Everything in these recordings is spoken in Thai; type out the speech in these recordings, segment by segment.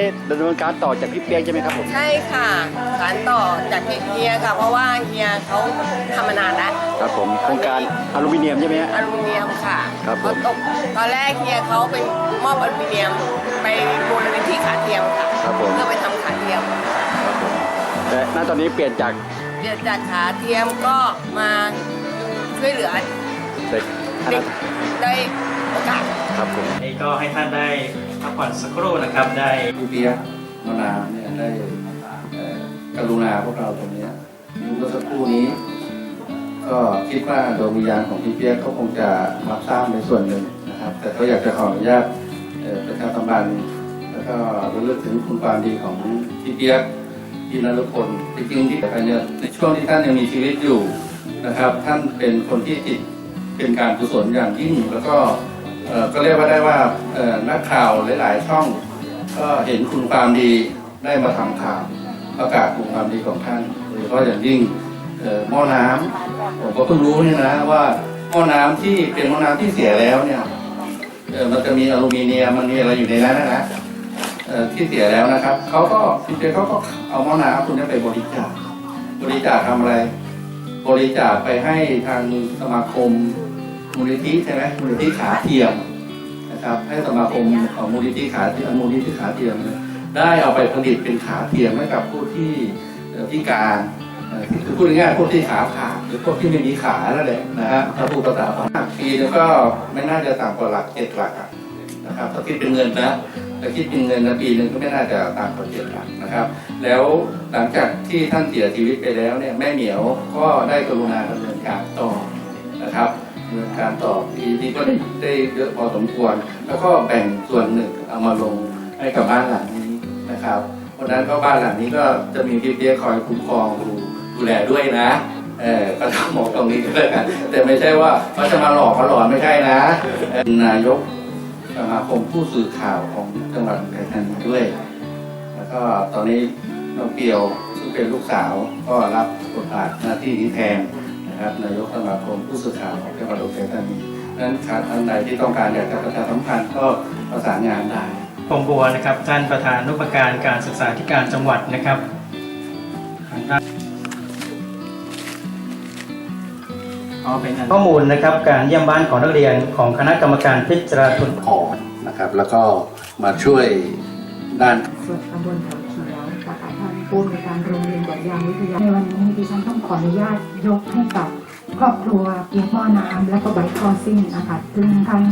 อ๊ะดำเนินการต่อจากพี่เปียกใช่ไหมครับผม ใช่ค่ะสานต่อจากเฮียค่ะเพราะว่าเฮียเขาทำมานานแล้วครับผมโครงการอลูมิเนียมใช่ไหมฮะ อลูมิเนียมค่ะครับผม เขาตกตอนแรกเฮียเขาเป็นมอบอลูมิเนียมไปมูลนิธิขาเทียมค่ะครับผมเพื่อไปทำขาเทียมครับผมแต่ณตอนนี้เปลี่ยนจากเดือนจากขาเทียมก็มาช่วยเหลือเด็กอันเด็นั้กนได้ โอกาสครับผมนี่ก็ให้ท่านได้พักผ่อนสักครู่นะครับ ได้พี่เปียมนาเนี่ยได้กรุณาพวกเราตรงนี้ยเมื่อสักครู่นี้ ก็คิดว่าดวงวิญญาณของพี่เปียกเขาคงจะรับทราบในส่วนหนึ่งนะครับ แต่ก็อยากจะขออนุญาตประชาสัมพันธ์แล้วก็ระลึกถึงคุณความดีของพี่เปียกพี่นรพลจริงๆที่แต่เนี่ยในช่วงที่ท่านยังมีชีวิตอยู่นะครับ ท่านเป็นคนที่จิตเป็นการกุศลอย่างยิ่งแล้วก็ ก็เรียกว่าได้ว่านักข่าวหลาย ๆ ช่องก็เห็นคุณความดีได้มาทำข่าวประกาศคุณความดีของท่านโดยเฉพาะอย่างยิ่งหม้อน้ำผมก็เพิ่งรู้เนี่ยนะว่าหม้อน้ำที่เป็นหม้อน้ำที่เสียแล้วเนี่ยมันจะมีอลูมิเนียมมันมีอะไรอยู่ในนั้นนะนะที่เสียแล้วนะครับเขาก็พี่เจเขาก็เอาหม้อน้ำคุณนี้ไปบริจาคบริจาคทำอะไร บริจาคไปให้ทางสมาคม มูลนิธิใช่ไหมมูลนิธิขาเทียมนะครับ ให้สมาคมของมูลนิธิขาเทียมมูลนิธิขาเทียมได้เอาไปผลิตเป็นขาเทียมให้กับผู้ที่เอ่อพิการคือพูดง่ายๆพวกที่ขาขาดหรือพวกที่ไม่มีขานั่นแหละนะฮะถ้าพูดภาษาของปีนึงก็ไม่น่าจะต่ำกว่าหลักเจ็ดหลักะนะครับถ้าคิดเป็นเงินนะถ้าคิดเป็นเงินนะปีหนึ่งก็ไม่น่าจะต่ำกว่าเจ็ดหลักนะครับ แล้วหลังจากที่ท่านเสียชีวิตไปแล้วเนี่ยแม่เหมียวก็ได้กรุณาดำเนินการต่อนะครับ การต่อปีนี้ก็ได้ได้เยอะพอสมควร แล้วก็แบ่งส่วนหนึ่งเอามาลงให้กับบ้านหลังนี้นะครับเพราะนั้นก็บ้านหลังนี้ก็จะมีพี่เปียคอยคุ้มครองดูดูแลด้วยนะเออก็ต้องมองตรงนี้ด้วยกันแต่ไม่ใช่ว่าเขาจะมาหลอกมาหลอนไม่ใช่นะนายกสมาคมผู้สื่อข่าวของจังหวัดอุทัยธานีด้วย แล้วก็ตอนนี้น้องเปียวซึ่งเป็นลูกสาวก็รับบทบาทหน้าที่นี้แทน นะครับนายกสมาคมผู้สื่อข่าวของจังหวัดอุทัยธานีนั้นขาดท่านใดที่ต้องการอยากจะประชาสัมพันธ์ก็ประสานงานได้พงบัวนะครับท่านประธานนุปการการศึกษาธิการจังหวัดนะครับทางด้านอ๋อเป็นข้อมูลนะครับการเยี่ยมบ้านของนักเรียนของคณะกรรมการพิจารณาทุนพอนะครับ แล้วก็มาช่วยด้านส่วนตำบลเขาเขียวนะคะท่านผู้ในวยการโรงเรียนก วดยางวิทยาในวันนี้ดิฉันต้องขออนุญาตยกให้กับครอบครัวเกียรติหม้อน้ำและก็ไบคอซิ่งนะคะซึ่งท่าน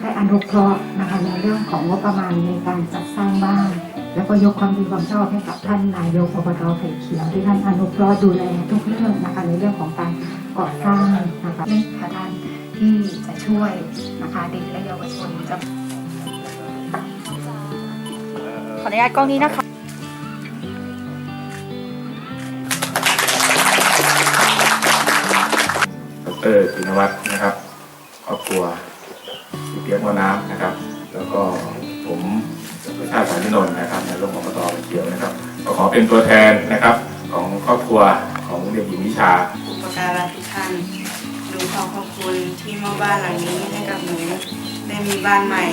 ได้อนุเคราะห์นะคะในเรื่องของงบประมาณในการจัดสร้างบ้าน แล้วก็ยกความดีความชอบให้กับท่านนายกอบตไผ่เขียวที่ท่านอนุเคราะห์ดูแลทุกเรื่องนะคะในเรื่องของการก่อสร้างนะคะนี่ค่ะท่านที่จะช่วยนะคะเด็กและเยาวชนจะขออนุญาตกล้องนี้นะคะ ดรธินวัฒน์นะครับครอบครัวพี่เปียกมอน้ำนะครับ แล้วก็ผมประชาติสารนินนท์นะครับในโรงอบตเขียวนะครับก็ขอเป็นตัวแทนนะครับของครอบครัวของเด็กหญิงวิชาอุปการะทุกท่านหนูขอขอบคุณที่มอบบ้านหลังนี้ให้กับหนูได้มีบ้านใหม่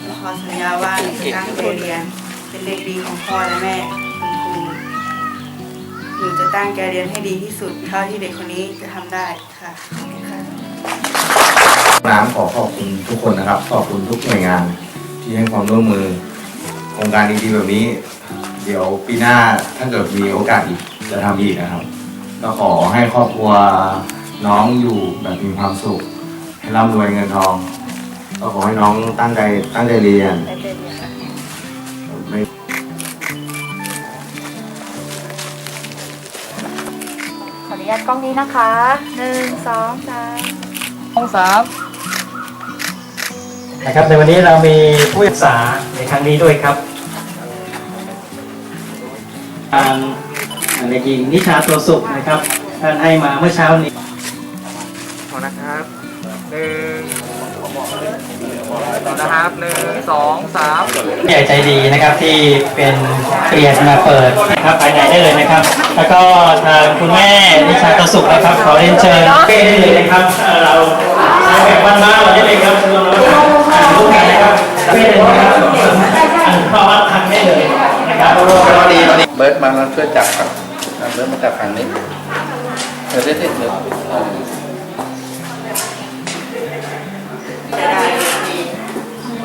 หนูขอสัญญาว่าหนูจะตั้งใจเรียนเป็นเด็กดีของพ่อและแม่ หนูจะตั้งใจเรียนให้ดีที่สุด เท่าที่เด็กคนนี้จะทำได้ค่ะขอบคุณค่ะน้ำขอขอบคุณทุกคนนะครับ ขอบคุณทุกหน่วยงาน ที่ให้ความร่วมมือโครงการดีๆแบบนี้ เดี๋ยวปีหน้าถ้าเกิดมีโอกาสอีกจะทำอีกนะครับ ก็ขอให้ครอบครัวน้องอยู่แบบมีความสุข ให้ร่ำรวยเงินทอง ก็ขอให้น้องตั้งใจตั้งใจเรียน ขออนุญาตกล้องนี้นะคะหนึ่งสองสามองสามนะครับในวันนี้เรามีผู้ศึกษาในครั้งนี้ด้วยครับทางเด็กหญิงนิชาตัวสุขนะครับ ท่านให้มาเมื่อเช้านี้พอนะครับ หนึ่งนะครับหนึ่งสองสามผู้ใหญ่ใจดีนะครับที่เป็นเปลี่ยนมาเปิดนะครับภายในได้เลยนะครับ แล้วก็ทางคุณแม่นิชาตัวสุขนะครับขอเรียนเชิญเป้ได้เลยนะครับเอ่อเราใช้แบบบ้านๆเราได้เลยครับเราอ่านรูปกันนะครับเป้เลยนะครับอ่านข้อวัดทางได้เลยเลยนะครับพอดีพอดีเบิร์ดมาแล้วช่วยจับครับอะเบิร์ดมาจับฝั่งนี้เดี๋ยวเด็ดเด็ดเดี๋ยว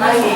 아이고.